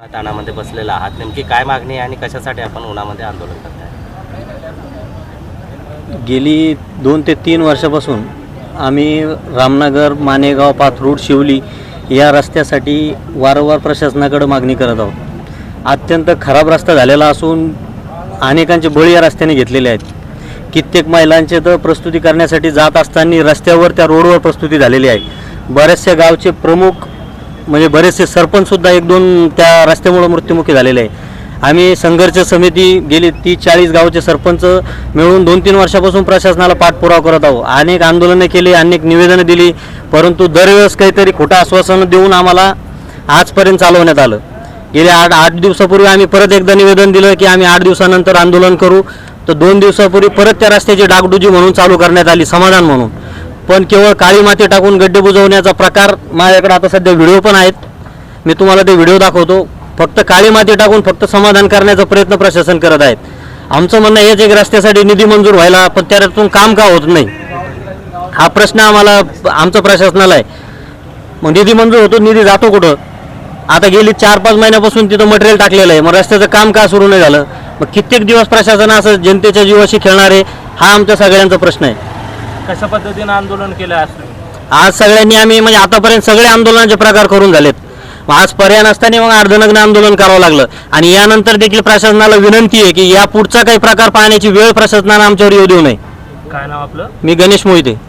ताणामध्ये बसलेला आहात. नेमकी काय मागणी आहे आणि कशासाठी आपण उन्हामध्ये आंदोलन करताय? गेली दोन ते तीन वर्षापासून आम्ही रामनगर मानेगाव पाथरूड शिवली या रस्त्यासाठी वारंवार प्रशासनाकडे मागणी करत आहोत. अत्यंत खराब रस्ता झालेला असून अनेकांचे बळी या रस्त्याने घेतलेले आहेत. कित्येक महिलांचे तर प्रस्तुती करण्यासाठी जात असताना रस्त्यावर त्या रोडवर प्रस्तुती झालेली आहे. बऱ्याचशा गावचे प्रमुख म्हणजे बरेचसे सरपंचसुद्धा एक दोन त्या रस्त्यामुळं मृत्युमुखी झालेले आहे. आम्ही संघर्ष समिती गेली तीस चाळीस गावचे सरपंच मिळून दोन तीन वर्षापासून प्रशासनाला पाठपुरावा करत आहोत. अनेक आंदोलनं केली अनेक निवेदनं दिली परंतु दरवेळेस काहीतरी खोटं आश्वासनं देऊन आम्हाला आजपर्यंत चालवण्यात आलं. गेल्या आठ आठ दिवसापूर्वी आम्ही परत एकदा निवेदन दिलं की आम्ही आठ दिवसानंतर आंदोलन करू. तर दोन दिवसापूर्वी परत त्या रस्त्याची डागडुजी म्हणून चालू करण्यात आली समाधान म्हणून. पण केवळ काळी माती टाकून गड्डे बुजवण्याचा प्रकार माझ्याकडे आता सध्या व्हिडिओ पण आहेत. मी तुम्हाला ते व्हिडिओ दाखवतो. फक्त काळी माती टाकून फक्त समाधान करण्याचा प्रयत्न प्रशासन करत आहेत. आमचं म्हणणं हेच एक रस्त्यासाठी निधी मंजूर व्हायला पण त्यातून काम का होत नाही? हा प्रश्न आम्हाला आमचं प्रशासनाला आहे. मग निधी मंजूर होतो निधी जातो कुठं? आता गेली चार पाच महिन्यापासून तिथं मटेरियल टाकलेलं आहे. मग रस्त्याचं काम का सुरू नाही झालं? मग कित्येक दिवस प्रशासन असं जनतेच्या जीवाशी खेळणार आहे हा आमच्या सगळ्यांचा प्रश्न आहे. कशा पद्धतीनं आंदोलन केलं आज तुम्ही? आज सगळ्यांनी आम्ही म्हणजे आतापर्यंत सगळे आंदोलनाचे प्रकार करून झालेत. मग आज पर्याय नसताना मग अर्धनग्न आंदोलन करावं लागलं. आणि यानंतर देखील प्रशासनाला विनंती आहे की या पुढचा काही प्रकार पाहण्याची वेळ प्रशासनानं आमच्यावर येऊ देऊ नये. काय नाव आपलं? मी गणेश मोहिते.